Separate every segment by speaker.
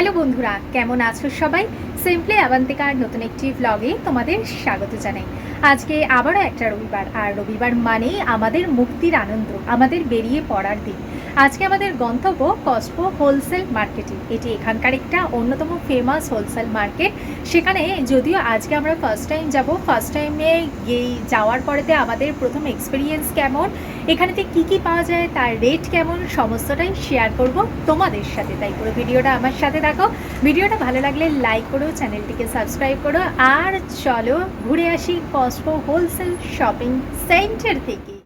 Speaker 1: Hello বন্ধুরা, কেমন আছো সবাই? সিম্পলি আবান্তিকার নতুন একটি ভ্লগে তোমাদের স্বাগত জানাই। আজকে আবারও একটা রবিবার, আর রবিবার মানেই আমাদের মুক্তির আনন্দ, আমাদের বেরিয়ে পড়ার দিন। আজকে আমাদের গন্তব্য কস্পো হোলসেল মার্কেটে। এটি এখানকার একটা অন্যতম ফেমাস হোলসেল মার্কেট। সেখানে যদিও আজকে আমরা ফার্স্ট টাইম যাব ফার্স্ট টাইমে যাওয়ার পরেতে আমাদের প্রথম এক্সপিরিয়েন্স কেমন, এখানেতে কি কি পাওয়া যায়, তার রেট কেমন, সমস্তটাই শেয়ার করব তোমাদের সাথে। তাই পুরো ভিডিওটা আমার সাথে দেখো ভিডিওটা ভালো লাগলে লাইক করো, চ্যানেলটিকে সাবস্ক্রাইব করো। আর চলো ঘুরে আসি কস্পো হোলসেল শপিং সেন্টার থেকে।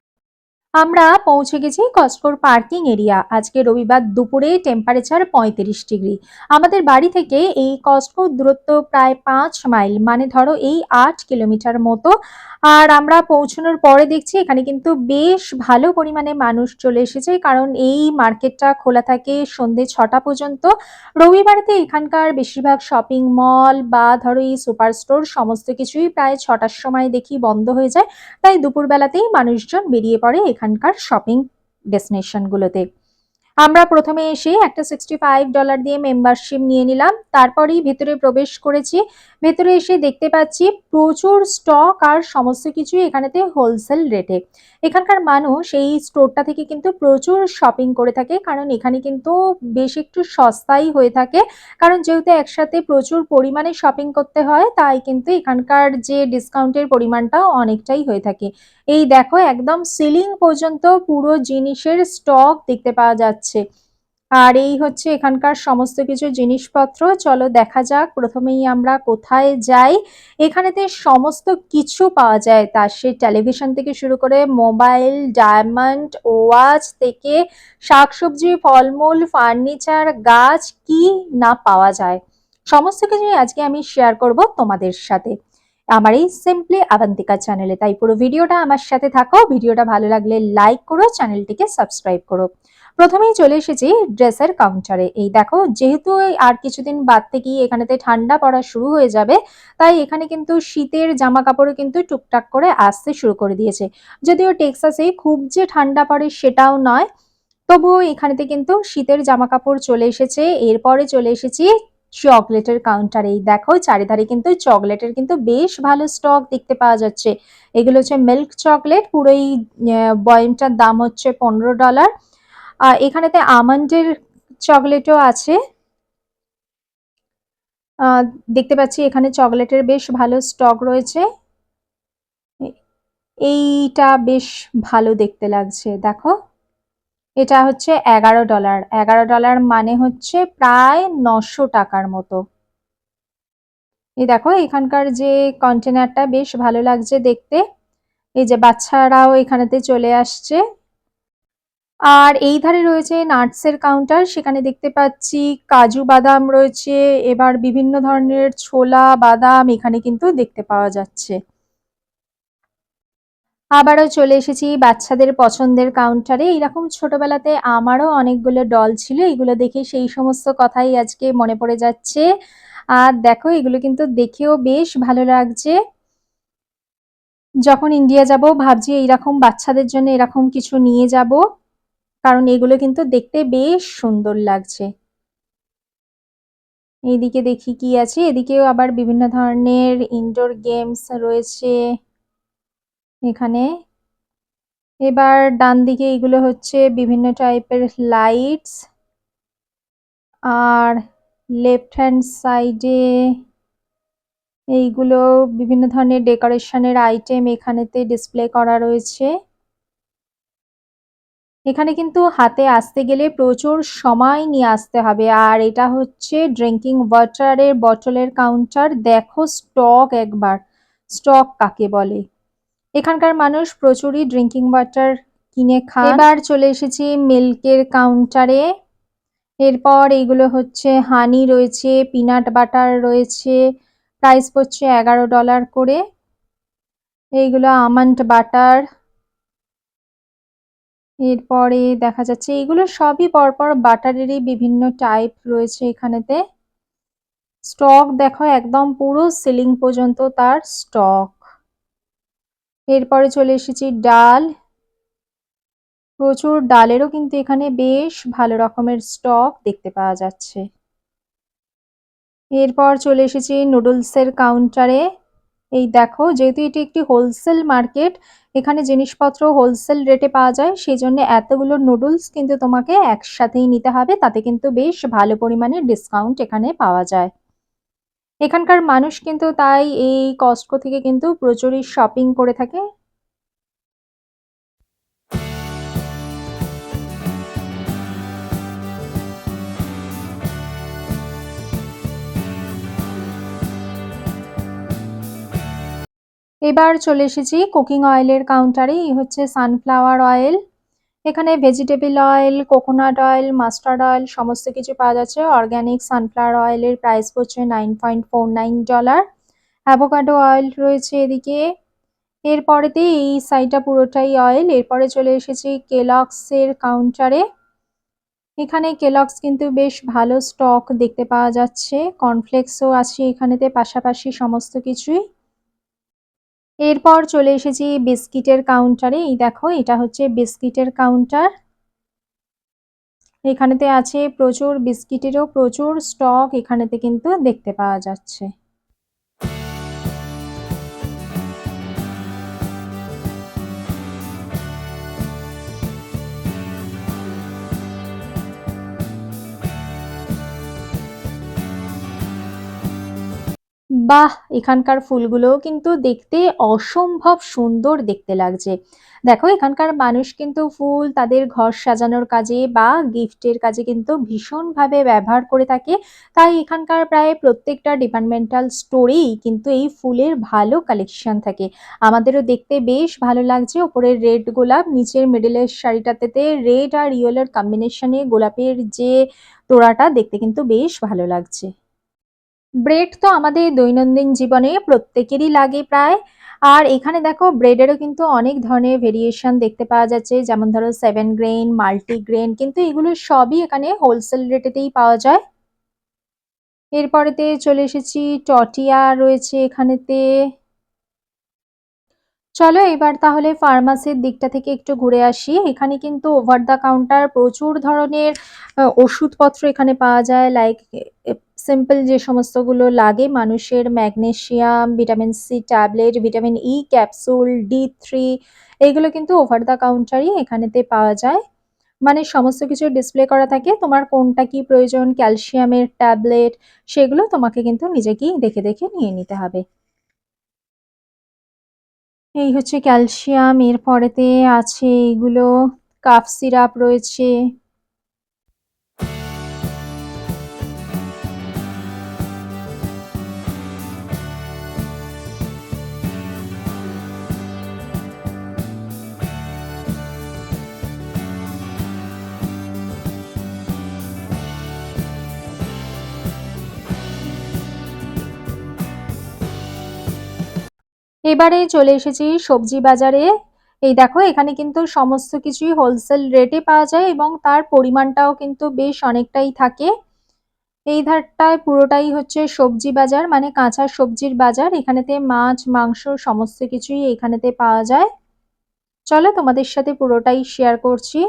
Speaker 1: আমরা পৌঁছে গেছি কস্পোর পার্কিং এরিয়া। আজকে রবিবার দুপুরে টেম্পারেচার পঁয়ত্রিশ ডিগ্রি। আমাদের বাড়ি থেকে এই কস্পোর দূরত্ব প্রায় পাঁচ মাইল মানে ধরো এই আট কিলোমিটার মতো। আর আমরা পৌঁছানোর পরে দেখছি এখানে কিন্তু বেশ ভালো পরিমাণে মানুষ চলে এসেছে, কারণ এই মার্কেটটা খোলা থাকে সন্ধে ছটা পর্যন্ত। রবিবারেতে এখানকার বেশিরভাগ শপিং মল বা ধরো এই সুপার স্টোর সমস্ত কিছুই প্রায় ছটার সময় দেখি বন্ধ হয়ে যায়। তাই দুপুরবেলাতেই মানুষজন বেরিয়ে পড়ে এখানকার শপিং ডেস্টিনেশনগুলোতে আমরা প্রথমে এসে একটা সিক্সটি ফাইভ ডলার দিয়ে মেম্বারশিপ নিয়ে নিলাম, তারপরেই ভেতরে প্রবেশ করেছি। ভেতরে এসে দেখতে পাচ্ছি প্রচুর স্টক আর সমস্ত কিছুই এখানেতে হোলসেল রেটে এখানকার মানুষ এই স্টোরটা থেকে কিন্তু প্রচুর শপিং করে থাকে, কারণ এখানে কিন্তু বেশ একটু সস্তাই হয়ে থাকে। কারণ যেহেতু একসাথে প্রচুর পরিমাণে শপিং করতে হয়, তাই কিন্তু এখানকার যে ডিসকাউন্টের পরিমাণটা অনেকটাই হয়ে থাকে। এই দেখো, একদম সিলিং পর্যন্ত পুরো জিনিসের স্টক দেখতে পাওয়া যাচ্ছে। আর এই হচ্ছে এখানকার সমস্ত কিছু জিনিসপত্র। চলো দেখা যাক, প্রথমেই আমরা কোথায় যাই। এখানেতে সমস্ত কিছু পাওয়া যায়। তার সে টেলিভিশন থেকে শুরু করে মোবাইল ডায়মন্ড ওয়াচ থেকে শাকসবজি, ফলমূল ফার্নিচার গাছ কি না পাওয়া যায়। সমস্ত কিছুই আজকে আমি শেয়ার করব তোমাদের সাথে। আমার এই সিম্পলি আবান্তিকা চ্যানেলে তাই পুরো ভিডিওটা আমার সাথে থাকো। ভিডিওটা ভালো লাগলে লাইক করো চ্যানেলটিকে সাবস্ক্রাইব করো। প্রথমেই চলে এসেছি ড্রেসের কাউন্টারে এই দেখো, যেহেতু আর কিছুদিন বাদ থেকেই এখানেতে ঠান্ডা পড়া শুরু হয়ে যাবে, তাই এখানে কিন্তু শীতের জামা কাপড়ও কিন্তু টুকটাক করে আসতে শুরু করে দিয়েছে। যদিও টেক্সাসে খুব যে ঠান্ডা পড়ে সেটাও নয়, তবুও এখানেতে কিন্তু শীতের জামা কাপড় চলে এসেছে। এরপরে চলে এসেছি চকলেটের কাউন্টারে এই দেখো, চারিধারে কিন্তু চকলেটের কিন্তু বেশ ভালো স্টক দেখতে পাওয়া যাচ্ছে। এগুলো হচ্ছে মিল্ক চকলেট পুরো এই বয়মটার দাম হচ্ছে পনেরো ডলার এখানেতে আমন্ডের চকলেটও আছে। দেখতে পাচ্ছি এখানে চকলেটের বেশ ভালো স্টক রয়েছে। এইটা বেশ ভালো দেখতে লাগছে, দেখো। এটা হচ্ছে এগারো ডলার। এগারো ডলার মানে হচ্ছে প্রায় নশো টাকার মতো। এই দেখো, এখানকার যে কন্টেনারটা বেশ ভালো লাগছে দেখতে। এই যে বাচ্চারাও এখানেতে চলে আসছে। আর এই ধারে রয়েছে নাটসের কাউন্টার সেখানে দেখতে পাচ্ছি কাজু বাদাম রয়েছে, এবার বিভিন্ন ধরনের ছোলা, বাদাম এখানে কিন্তু দেখতে পাওয়া যাচ্ছে। আবারও চলে এসেছি বাচ্চাদের পছন্দের কাউন্টারে এইরকম ছোটবেলাতে আমারও অনেকগুলো ডল ছিল, এগুলো দেখে সেই সমস্ত কথাই আজকে মনে পড়ে যাচ্ছে। আর দেখো, এগুলো কিন্তু দেখেও বেশ ভালো লাগছে। যখন ইন্ডিয়া যাব, ভাবছি এইরকম বাচ্চাদের জন্য এরকম কিছু নিয়ে যাব। কারণ এগুলো কিন্তু দেখতে বেশ সুন্দর লাগছে। এইদিকে দেখি কি আছে, এদিকেও আবার বিভিন্ন ধরনের ইনডোর গেমস রয়েছে। এখানে এবার ডান দিকে এগুলো হচ্ছে বিভিন্ন টাইপের লাইটস আর লেফট হ্যান্ড সাইডে এইগুলো বিভিন্ন ধরনের ডেকোরেশনের আইটেম এখানেতে ডিসপ্লে করা রয়েছে। এখানে কিন্তু হাতে আসতে গেলে প্রচুর সময় নিয়ে আসতে হবে। আর এটা হচ্ছে ড্রিঙ্কিং ওয়াটারের বটলের কাউন্টার দেখো স্টক একবার। স্টক কাকে বলে? এখানকার মানুষ প্রচুরই ড্রিঙ্কিং ওয়াটার কিনে খায়। এবার চলে এসেছি মিল্কের কাউন্টারে এরপর এইগুলো হচ্ছে হানি রয়েছে পিনাট বাটার রয়েছে প্রাইস পড়ছে এগারো ডলার করে। এইগুলো আমন্ড বাটার এরপরে দেখা যাচ্ছে এগুলো সবই পরপর বাটারেরই বিভিন্ন টাইপ রয়েছে এখানেতে। স্টক দেখো একদম পুরো সিলিং পর্যন্ত তার স্টক এরপরে চলে এসেছি ডাল। প্রচুর ডালেরও কিন্তু এখানে বেশ ভালো রকমের স্টক দেখতে পাওয়া যাচ্ছে। এরপর চলে এসেছি নুডলসের কাউন্টারে এই দেখো, যেহেতু এটি একটি হোলসেল মার্কেট এখানে জিনিসপত্র হোলসেল রেটে পাওয়া যায়, সেই জন্য এতগুলো নুডলস কিন্তু তোমাকে একসাথেই নিতে হবে, তাতে কিন্তু বেশ ভালো পরিমাণে ডিসকাউন্ট এখানে পাওয়া যায়। এখানকার মানুষ কিন্তু তাই এই কস্টকো থেকে কিন্তু প্রচুরই শপিং করে থাকে। এবার চলে এসেছি কুকিং অয়েলের কাউন্টারে। এই হচ্ছে সানফ্লাওয়ার অয়েল। এখানে vegetable oil, coconut oil, mustard oil সমস্ত কিছু পাওয়া যাচ্ছে। অর্গ্যানিক সানফ্লাওয়ার অয়েলের প্রাইস পড়ছে nine point four nine dollar. Avocado oil রয়েছে এদিকে। এরপরেতে এই সাইডটা পুরোটাই অয়েল। এরপরে চলে এসেছি কেলক্সের কাউন্টারে। এখানে কেলক্স কিন্তু বেশ ভালো স্টক দেখতে পাওয়া যাচ্ছে। কর্নফ্লেক্সও আছে এখানেতে পাশাপাশি সমস্ত কিছুই। এরপর চলে এসেছি বিস্কিটের কাউন্টারে। এই দেখো, এটা হচ্ছে বিস্কিটের কাউন্টার। এখানেতে আছে প্রচুর বিস্কিটেরও প্রচুর স্টক এখানেতে কিন্তু দেখতে পাওয়া যাচ্ছে। বাহ! এখানকার ফুলগুলোও কিন্তু দেখতে অসম্ভব সুন্দর দেখতে লাগছে। দেখো এখানকার মানুষ কিন্তু ফুল তাদের ঘর সাজানোর কাজে বা গিফটের কাজে কিন্তু ভীষণভাবে ব্যবহার করে থাকে। তাই এখানকার প্রায় প্রত্যেকটা ডিপার্টমেন্টাল স্টোরেই কিন্তু এই ফুলের ভালো কালেকশন থাকে। আমাদেরও দেখতে বেশ ভালো লাগছে। ওপরের রেড গোলাপ, নিচের মিডলের শাড়িটাতে রেড আর ইয়েলোর কম্বিনেশনে গোলাপের যে তোড়াটা দেখতে কিন্তু বেশ ভালো লাগছে। ব্রেড তো আমাদের দৈনন্দিন জীবনে প্রত্যেকেরই লাগে প্রায়। আর এখানে দেখো ব্রেডেরও কিন্তু অনেক ধরনের ভেরিয়েশন দেখতে পাওয়া যাচ্ছে। যেমন ধরো সেভেন গ্রেন মাল্টিগ্রেন কিন্তু এগুলো সবই এখানে হোলসেল রেটেতেই পাওয়া যায়। এরপরেতে চলে এসেছি টটিয়া রয়েছে এখানেতে। চলো এবার তাহলে ফার্মাসির দিকটা থেকে একটু ঘুরে আসি। এখানে কিন্তু ওভার দ্য কাউন্টার প্রচুর ধরনের ওষুধপত্র এখানে পাওয়া যায়। লাইক সিম্পল যে সমস্তগুলো লাগে, মানুষের magnesium, vitamin C tablet, vitamin E capsule D three এইগুলো কিন্তু ওভার দ্য কাউন্টারই এখানেতে পাওয়া যায়। মানে সমস্ত কিছু ডিসপ্লে করা থাকে। তোমার কোনটা কি প্রয়োজন, ক্যালসিয়ামের ট্যাবলেট, সেগুলো তোমাকে কিন্তু নিজেকেই দেখে দেখে নিয়ে নিতে হবে। এই হচ্ছে ক্যালসিয়াম, এরপরেতে আছে এইগুলো কাফ সিরাপ রয়েছে। এবারে চলে এসেছি সবজি বাজারে। এই দেখো, এখানে কিন্তু সমস্ত কিছুই হোলসেল রেটে পাওয়া যায় এবং তার পরিমাণটাও কিন্তু বেশ অনেকটাই থাকে। এই ধারটায় পুরোটাই হচ্ছে সবজি বাজার মানে কাঁচা সবজির বাজার। এখানেতে মাছ, মাংস সমস্ত কিছুই এখানেতে পাওয়া যায়। চলো তোমাদের সাথে পুরোটাই শেয়ার করছি।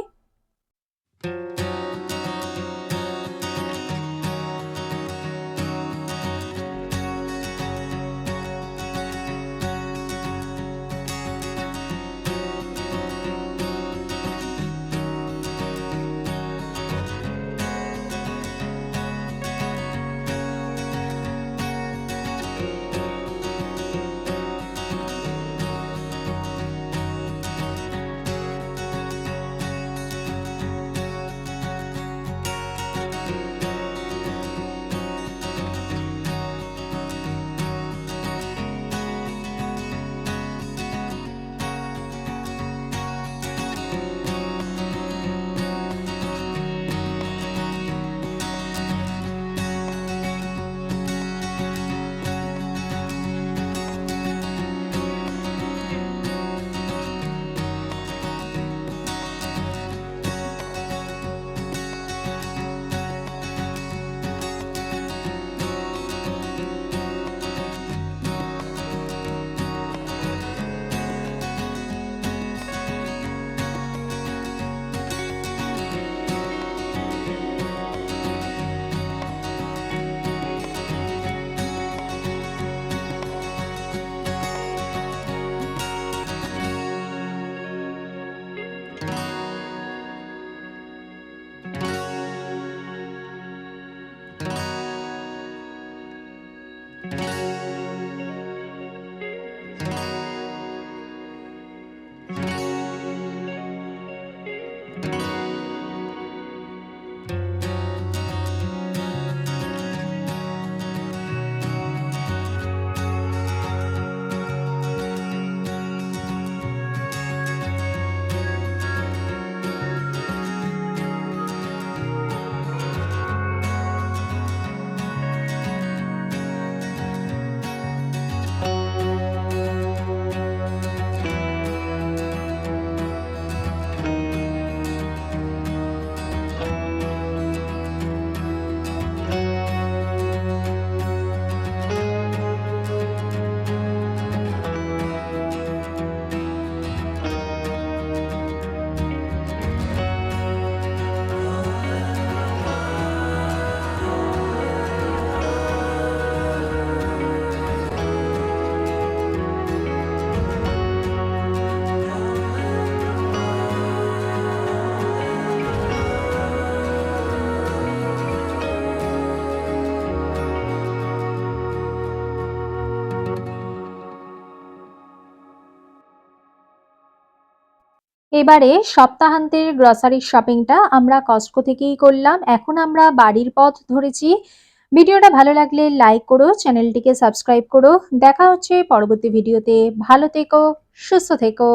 Speaker 1: এবারে সপ্তাহান্তের গ্রসারি শপিংটা আমরা কস্টকো থেকেই করলাম। এখন আমরা বাড়ির পথ ধরেছি। ভিডিওটা ভালো লাগলে লাইক করো, চ্যানেলটিকে সাবস্ক্রাইব করো। দেখা হচ্ছে পরবর্তী ভিডিওতে। ভালো থেকো, সুস্থ থেকো।